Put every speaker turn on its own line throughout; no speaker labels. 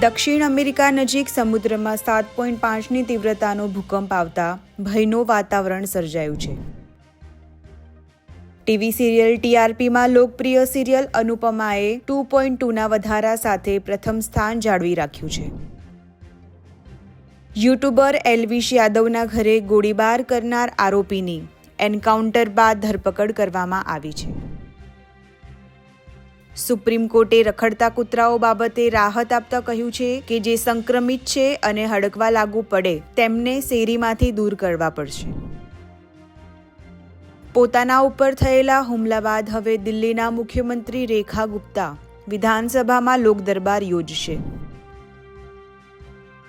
દક્ષિણ અમેરિકા નજીક સમુદ્રમાં સાત પોઈન્ટ પાંચની તીવ્રતાનો ભૂકંપ આવતા ભયનું વાતાવરણ સર્જાયું છે. ટીવી સિરિયલ ટીઆરપીમાં લોકપ્રિય સિરિયલ અનુપમાએ ટુ પોઈન્ટ ટુના વધારા સાથે પ્રથમ સ્થાન જાળવી રાખ્યું છે. યુટ્યુબર એલવિશ યાદવના ઘરે ગોળીબાર કરનાર આરોપીની એન્કાઉન્ટર બાદ ધરપકડ કરવામાં આવી છે. સુપ્રીમ કોર્ટે રખડતા કૂતરાઓ બાબતે રાહત આપતા કહ્યું છે કે જે સંક્રમિત છે અને હડકવા લાગુ પડે, તેમને શેરીમાંથી દૂર કરવા પડશે. પોતાના ઉપર થયેલા હુમલા બાદ હવે દિલ્હીના મુખ્યમંત્રી રેખા ગુપ્તા વિધાનસભામાં લોકદરબાર યોજશે.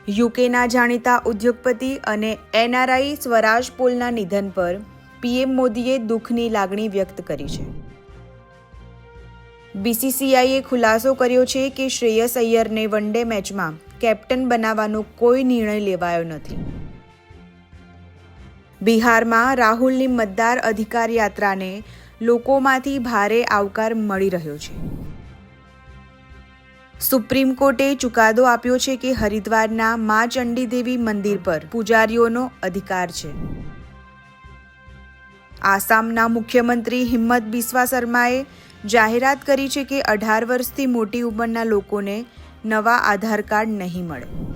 યુકેના જાણીતા ઉદ્યોગપતિ અને એનઆરઆઈ સ્વરાજ પોલના નિધન પર પીએમ મોદીએ દુઃખની લાગણી વ્યક્ત કરી છે. બીસીસીઆઈએ ખુલાસો કર્યો છે કે શ્રેયસ અય્યરને વનડે મેચમાં કેપ્ટન બનાવવાનો કોઈ નિર્ણય લેવાયો નથી. બિહારમાં રાહુલની મતદાર અધિકાર યાત્રાને લોકોમાંથી ભારે આવકાર મળી રહ્યો છે. સુપ્રીમ કોર્ટે ચુકાદો આપ્યો છે કે હરિદ્વારના મા ચંડી દેવી મંદિર પર પૂજારીઓનો અધિકાર છે. આસામના મુખ્યમંત્રી હિંમત બિસ્વા શર્માએ જાહેરાત કરી છે કે અઢાર વર્ષથી મોટી ઉંમરના લોકોને નવા આધાર કાર્ડ નહીં મળે.